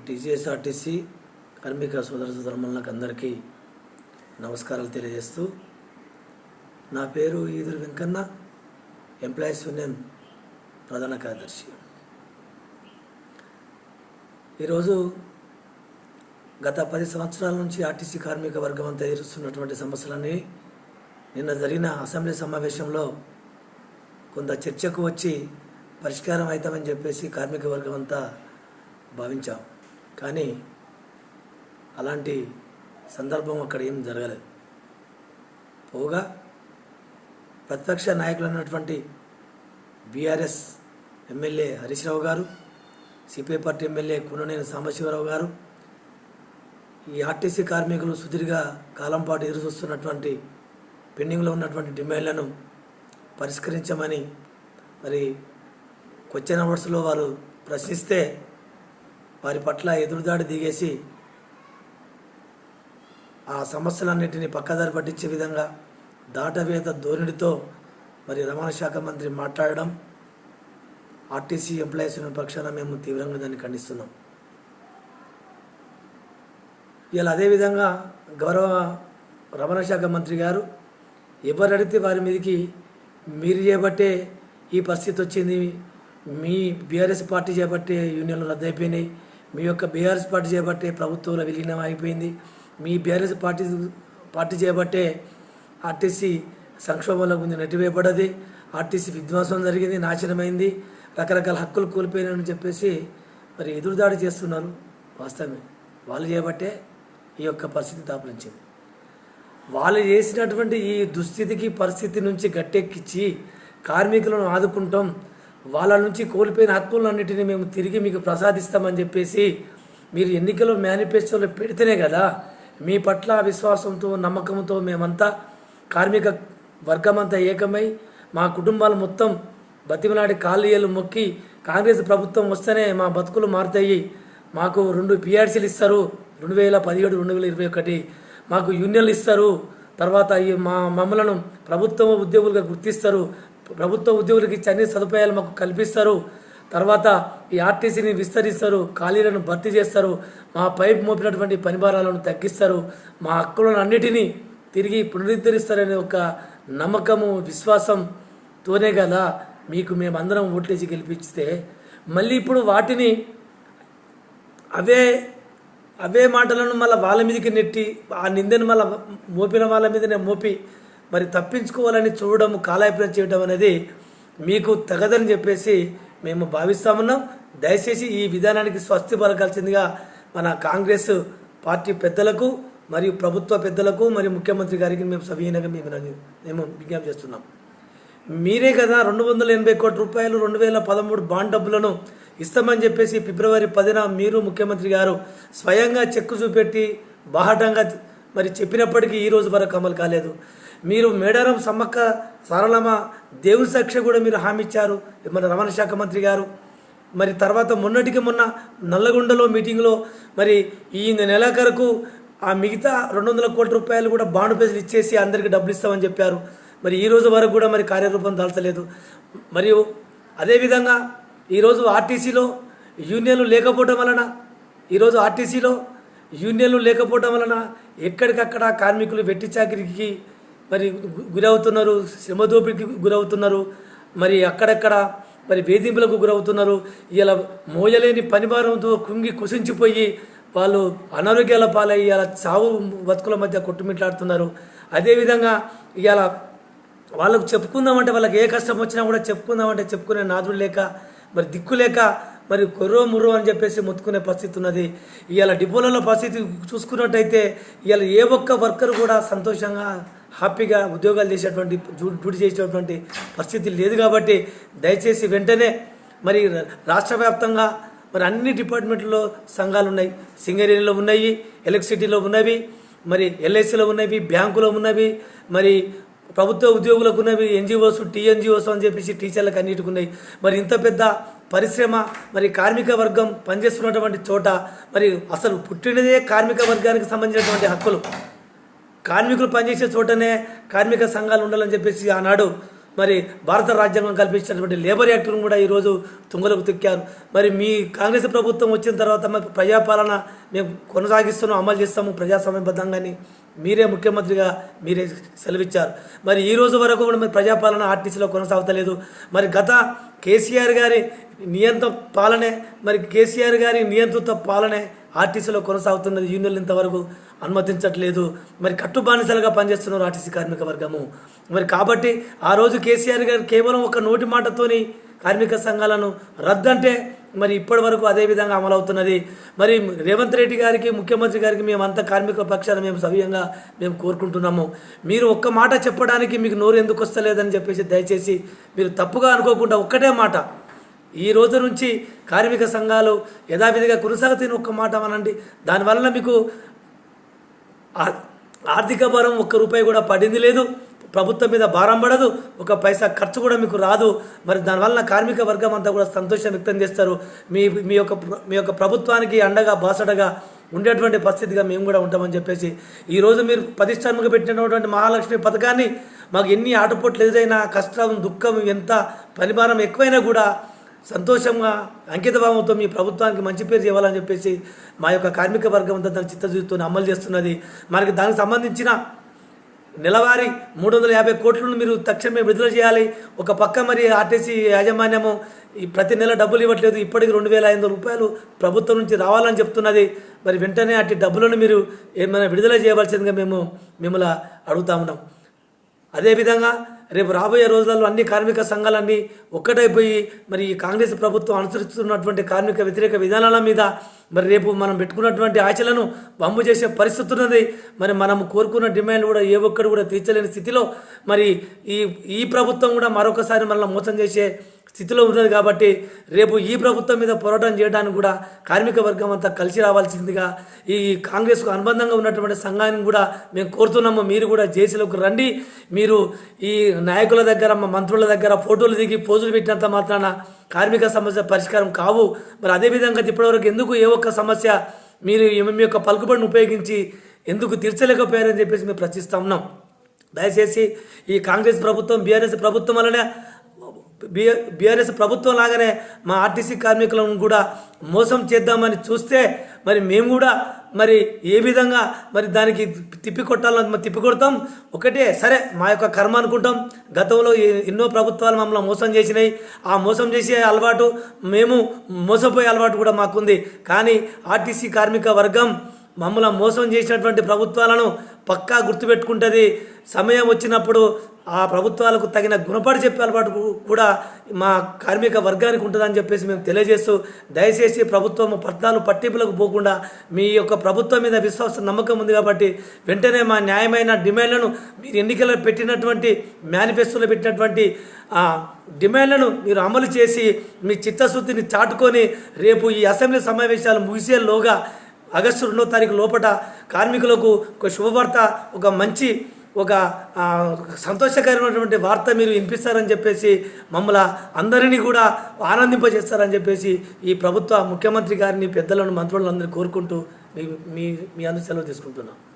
TGSRTC కార్మిక సోదర సోదరులకు అందరికీ నమస్కారాలు తెలియజేస్తూ నా పేరు ఈదురు వెంకన్న ఎంప్లాయీస్ యూనియన్ ప్రధాన కార్యదర్శి. ఈరోజు గత పది సంవత్సరాల నుంచి ఆర్టీసీ కార్మిక వర్గం అంతా ఎదురుస్తున్నటువంటి సమస్యలన్నీ నిన్న జరిగిన అసెంబ్లీ సమావేశంలో కొంత చర్చకు వచ్చి పరిష్కారం అవుతామని చెప్పేసి కార్మిక వర్గం అంతా భావించాం. కానీ అలాంటి సందర్భం అక్కడ ఏం జరగలేదు. పోగా ప్రతిపక్ష నాయకులు అన్నటువంటి BRS MLA Harish Rao garu CPI party MLA Kundaneni Sambasivarao garu ఈ ఆర్టీసీ కార్మికులు సుదీర్ఘ కాలం పాటు ఎదురు చూస్తున్నటువంటి పెండింగ్లో ఉన్నటువంటి డిమాండ్లను పరిష్కరించమని మరి క్వశ్చన్ అవర్స్లో వారు ప్రశ్నిస్తే వారి పట్ల ఎదురుదాడి దిగేసి ఆ సమస్యలన్నింటినీ పక్కదారి పట్టించే విధంగా దాటవేత ధోరణితో మరి రవాణా శాఖ మంత్రి మాట్లాడడం ఆర్టీసీ ఎంప్లాయీస్ యూనియన్ పక్షాన మేము తీవ్రంగా దాన్ని ఖండిస్తున్నాం. ఇలా అదేవిధంగా గౌరవ రవాణా శాఖ మంత్రి గారు ఎవరు అడిగితే వారి మీదకి మీరు చేపట్టే ఈ పరిస్థితి వచ్చింది మీ బీఆర్ఎస్ పార్టీ చేపట్టే యూనియన్లు రద్దయిపోయినాయి మీ యొక్క బీఆర్ఎస్ పార్టీ చేపట్టే ప్రభుత్వంలో విలీనం అయిపోయింది. మీ బీఆర్ఎస్ పార్టీ పార్టీ చేపట్టే ఆర్టీసీ సంక్షోభంలో ఉంది నెట్టివేయబడ్డది. ఆర్టీసీ విధ్వంసం జరిగింది నాశనమైంది. రకరకాల హక్కులు కోల్పోయినాయని చెప్పేసి మరి ఎదురుదాడి చేస్తున్నారు. వాస్తవమే. వాళ్ళు చేయబట్టే ఈ యొక్క పరిస్థితి దాపురించింది. వాళ్ళు చేసినటువంటి ఈ దుస్థితికి పరిస్థితి నుంచి గట్టెక్కించి కార్మికులను ఆదుకుంటాం వాళ్ళ నుంచి కోల్పోయిన హక్కులన్నిటిని మేము తిరిగి మీకు ప్రసాదిస్తామని చెప్పేసి మీరు ఎన్నికలో మేనిఫెస్టోలో పెడితేనే కదా మీ పట్ల విశ్వాసంతో నమ్మకంతో మేమంతా కార్మిక వర్గమంతా ఏకమై మా కుటుంబాలు మొత్తం బతిమలాడి కాలేయలు మొక్కి కాంగ్రెస్ ప్రభుత్వం వస్తేనే మా బతుకులు మారుతాయి. మాకు రెండు పిఆర్సీలు ఇస్తారు. రెండు వేల పదిహేడు రెండు వేల ఇరవై ఒకటి మాకు యూనియన్లు ఇస్తారు. తర్వాత మా మమ్మలను ప్రభుత్వ ఉద్యోగులుగా గుర్తిస్తారు. ప్రభుత్వ ఉద్యోగులకు ఇచ్చే అన్ని సదుపాయాలు మాకు కల్పిస్తారు. తర్వాత ఈ ఆర్టీసీని విస్తరిస్తారు ఖాళీలను భర్తీ చేస్తారు మా పైపు మోపినటువంటి పనిభారాలను తగ్గిస్తారు మా హక్కులను అన్నిటినీ తిరిగి పునరుద్ధరిస్తారనే ఒక నమ్మకము విశ్వాసంతోనే కదా మీకు మేమందరం ఓట్లేసి గెలిపిస్తే. మళ్ళీ ఇప్పుడు వాటిని అవే అవే మాటలను మళ్ళీ వాళ్ళ మీదకి నెట్టి ఆ నిందను మళ్ళీ మోపిన వాళ్ళ మీదనే మోపి మరి తప్పించుకోవాలని చూడడం కాలాయపనం చేయడం అనేది మీకు తగదని చెప్పేసి మేము భావిస్తామన్నాం. దయచేసి ఈ విధానానికి స్వస్తి పలకాల్సిందిగా మన కాంగ్రెస్ పార్టీ పెద్దలకు మరియు ప్రభుత్వ పెద్దలకు మరియు ముఖ్యమంత్రి గారికి మేము సవీనంగా మేము మేము విజ్ఞప్తి చేస్తున్నాం. మీరే కదా రెండు వందల ఎనభై కోట్ల రూపాయలు రెండు వేల పదమూడు బాండ్ డబ్బులను ఇస్తామని చెప్పేసి ఫిబ్రవరి పదిన మీరు ముఖ్యమంత్రి గారు స్వయంగా చెక్కు చూపెట్టి బాహటంగా మరి చెప్పినప్పటికీ ఈ రోజు వరకు అమలు కాలేదు. మీరు మేడారం సమ్మక్క సారలమ్మ దేవుని సాక్షి కూడా మీరు హామీ ఇచ్చారు. మన రవాణా శాఖ మంత్రి గారు. మరి తర్వాత మొన్నటికి మొన్న నల్లగొండలో మీటింగ్లో మరి ఈ నెలాఖరుకు ఆ మిగతా రెండు వందల కోట్ల రూపాయలు కూడా బాండ్ పేజీలు ఇచ్చేసి అందరికీ డబ్బులు ఇస్తామని చెప్పారు. మరి ఈ రోజు వరకు కూడా మరి కార్యరూపం దాల్చలేదు. మరియు అదేవిధంగా ఈరోజు ఆర్టీసీలో యూనియన్లు లేకపోవడం వలన ఈరోజు ఆర్టీసీలో యూనియన్లు లేకపోవడం వలన ఎక్కడికక్కడ కార్మికులు వెట్టి చాకిరికి మరి గు- గురవుతున్నారు శ్రమదోపిడికి గురవుతున్నారు మరి అక్కడక్కడ మరి వేధింపులకు గురవుతున్నారు ఇలా మోయలేని పనిభారంతో కుంగి కుసించిపోయి వాళ్ళు అనారోగ్యాల పాలయ్యి ఇలా చావు బతుకుల మధ్య కొట్టుమిట్లాడుతున్నారు. అదేవిధంగా ఇవాళ వాళ్ళకు చెప్పుకుందామంటే వాళ్ళకి ఏ కష్టం వచ్చినా కూడా చెప్పుకుందామంటే చెప్పుకునే నాదుడు లేక మరి దిక్కు లేక మరి కొర్రో ముర్రో అని చెప్పేసి మొత్తుకునే పరిస్థితి ఉన్నది. ఇవాళ డిపోలలో పరిస్థితి చూసుకున్నట్టయితే ఇవాళ ఏ ఒక్క వర్కర్ కూడా సంతోషంగా హ్యాపీగా ఉద్యోగాలు చేసేటువంటి డ్యూటీ చేసేటువంటి పరిస్థితి లేదు కాబట్టి దయచేసి వెంటనే మరి రాష్ట్ర వ్యాప్తంగా మరి అన్ని డిపార్ట్మెంట్లో సంఘాలు ఉన్నాయి. సింగరేణిలో ఉన్నాయి ఎలక్ట్రిసిటీలో ఉన్నవి మరి ఎల్ఐసిలో ఉన్నవి బ్యాంకులో ఉన్నవి మరి ప్రభుత్వ ఉద్యోగులకు ఉన్నవి ఎన్జిఓస్ టీఎన్జిఓస్ అని చెప్పేసి టీచర్లకు అన్నిటికి ఉన్నాయి. మరి ఇంత పెద్ద పరిశ్రమ మరి కార్మిక వర్గం పనిచేస్తున్నటువంటి చోట మరి అసలు పుట్టినదే కార్మిక వర్గానికి సంబంధించినటువంటి హక్కులు. కార్మికులు పనిచేసే చోటనే కార్మిక సంఘాలు ఉండాలని చెప్పేసి ఆనాడు మరి భారత రాజ్యాంగం కల్పించినటువంటి లేబర్ యాక్ట్ను కూడా ఈరోజు తుంగలకు తొక్కారు. మరి మీ కాంగ్రెస్ ప్రభుత్వం వచ్చిన తర్వాత మరి ప్రజాపాలన మేము కొనసాగిస్తున్నాం అమలు చేస్తాము ప్రజాస్వామ్యబద్ధంగాని మీరే ముఖ్యమంత్రిగా మీరే సెలవిచ్చారు. మరి ఈ రోజు వరకు కూడా మరి ప్రజాపాలన ఆర్టీసీలో కొనసాగుతలేదు. మరి గత కేసీఆర్ గారి నియంత్రణ పాలనే మరి కేసీఆర్ గారి నియంత్రిత పాలనే ఆర్టీసీలో కొనసాగుతున్నది యూనియన్లు ఇంతవరకు అనుమతించట్లేదు. మరి కట్టుబానిసలుగా పనిచేస్తున్నారు ఆర్టీసీ కార్మిక వర్గము. మరి కాబట్టి ఆ రోజు కేసీఆర్ గారు కేవలం ఒక నోటి మాటతోని కార్మిక సంఘాలను రద్దంటే మరి ఇప్పటి వరకు అదే విధంగా అమలవుతున్నది. మరి రేవంత్ రెడ్డి గారికి ముఖ్యమంత్రి గారికి మేమంతా కార్మిక పక్షాన మేము సవ్యంగా మేము కోరుకుంటున్నాము. మీరు ఒక్క మాట చెప్పడానికి మీకు నోరు ఎందుకు వస్తలేదని చెప్పేసి దయచేసి మీరు తప్పుగా అనుకోకుండా ఒక్కటే మాట ఈ రోజు నుంచి కార్మిక సంఘాలు యథావిధిగా కొనసాగుతున్న ఒక్క మాట అనండి. దానివల్ల మీకు ఆర్థిక భారం ఒక్క రూపాయి కూడా పడింది లేదు. ప్రభుత్వం మీద భారం పడదు. ఒక పైసా ఖర్చు కూడా మీకు రాదు. మరి దానివల్ల కార్మిక వర్గం అంతా కూడా సంతోషం వ్యక్తం చేస్తారు. మీ మీ యొక్క మీ యొక్క ప్రభుత్వానికి అండగా బాసడగా ఉండేటువంటి పరిస్థితిగా మేము కూడా ఉంటామని చెప్పేసి ఈరోజు మీరు ప్రతిష్టాత్మక పెట్టినటువంటి మహాలక్ష్మి పథకాన్ని మాకు ఎన్ని ఆటపోట్లు ఎదురైనా కష్టం దుఃఖం ఎంత పరిమాణం ఎక్కువైనా కూడా సంతోషంగా అంకితభావంతో మీ ప్రభుత్వానికి మంచి పేరు చేయాలని చెప్పేసి మా యొక్క కార్మిక వర్గం అంతా తన చిత్తశుద్ధితో అమలు చేస్తున్నది. మనకి దానికి సంబంధించిన నెలవారీ మూడు వందల యాభై కోట్లను మీరు తక్షణమే విడుదల చేయాలి. ఒక పక్క మరి ఆర్టీసీ యాజమాన్యము ఈ ప్రతి నెల డబ్బులు ఇవ్వట్లేదు. ఇప్పటికి రెండు వేల ఐదు వందల రూపాయలు ప్రభుత్వం నుంచి రావాలని చెప్తున్నది. మరి వెంటనే అట్టి డబ్బులను మీరు ఏమైనా విడుదల చేయవలసిందిగా మేము మిమ్మల్ని అడుగుతా ఉన్నాం. అదేవిధంగా రేపు రాబోయే రోజులలో అన్ని కార్మిక సంఘాలన్నీ ఒక్కటైపోయి మరి ఈ కాంగ్రెస్ ప్రభుత్వం అనుసరిస్తున్నటువంటి కార్మిక వ్యతిరేక విధానాల మీద మరి రేపు మనం పెట్టుకున్నటువంటి ఆశలను పంపు చేసే పరిస్థితి ఉన్నది. మరి మనం కోరుకున్న డిమాండ్ కూడా ఏ ఒక్కరు కూడా తీర్చలేని స్థితిలో మరి ఈ ఈ ప్రభుత్వం కూడా మరొకసారి మనల్ని మోసం చేసే స్థితిలో ఉన్నది కాబట్టి రేపు ఈ ప్రభుత్వం మీద పోరాటం చేయడానికి కూడా కార్మిక వర్గం అంతా కలిసి రావాల్సిందిగా ఈ కాంగ్రెస్కు అనుబంధంగా ఉన్నటువంటి సంఘాన్ని కూడా మేము కోరుతున్నాము. మీరు కూడా జేసీలోకి రండి. మీరు ఈ నాయకుల దగ్గర మా మంత్రుల దగ్గర ఫోటోలు దిగి పోజులు పెట్టినంత మాత్రాన కార్మిక సమస్య పరిష్కారం కావు. మరి అదేవిధంగా ఇప్పటివరకు ఎందుకు ఏ ఒక్క సమస్య మీరు మీ యొక్క పలుకుబడిని ఉపయోగించి ఎందుకు తీర్చలేకపోయారని చెప్పేసి మేము ప్రశ్నిస్తా ఉన్నాం. దయచేసి ఈ కాంగ్రెస్ ప్రభుత్వం బీఆర్ఎస్ ప్రభుత్వం వలనే బిఆర్ బీఆర్ఎస్ ప్రభుత్వం లాగానే మా ఆర్టీసీ కార్మికులను కూడా మోసం చేద్దామని చూస్తే మరి మేము కూడా మరి ఏ విధంగా మరి దానికి తిప్పి కొట్టాలని తిప్పి కొడతాం? ఒకటే సరే మా యొక్క కర్మ అనుకుంటాం. గతంలో ఎన్నో ప్రభుత్వాలు మమ్మల్ని మోసం చేసినాయి. ఆ మోసం చేసే అలవాటు మేము మోసపోయే అలవాటు కూడా మాకుంది. కానీ ఆర్టీసీ కార్మిక వర్గం మమ్మల్ని మోసం చేసినటువంటి ప్రభుత్వాలను పక్కా గుర్తుపెట్టుకుంటుంది. సమయం వచ్చినప్పుడు ఆ ప్రభుత్వాలకు తగిన గుణపాటు చెప్పే అలవాటు కూడా మా కార్మిక వర్గానికి ఉంటుందని చెప్పేసి మేము తెలియజేస్తూ దయచేసి ప్రభుత్వం పట్టాలు పట్టింపులకు పోకుండా మీ యొక్క ప్రభుత్వం మీద విశ్వాస నమ్మకం ఉంది కాబట్టి వెంటనే మా న్యాయమైన డిమాండ్లను మీరు ఎన్నికల్లో పెట్టినటువంటి మేనిఫెస్టోలో పెట్టినటువంటి ఆ డిమాండ్లను మీరు అమలు చేసి మీ చిత్తశుద్ధిని చాటుకొని రేపు ఈ అసెంబ్లీ సమావేశాలు ముగిసేలోగా ఆగస్టు రెండో తారీఖు లోపల కార్మికులకు ఒక శుభవార్త ఒక మంచి ఒక సంతోషకరమైనటువంటి వార్త మీరు వినిపిస్తారని చెప్పేసి మమ్మల్ని అందరినీ కూడా ఆనందింపజేస్తారని చెప్పేసి ఈ ప్రభుత్వ ముఖ్యమంత్రి గారిని పెద్దలను మంత్రులను అందరినీ కోరుకుంటూ మీ మీ మీ అందరి సెలవు తీసుకుంటున్నాం.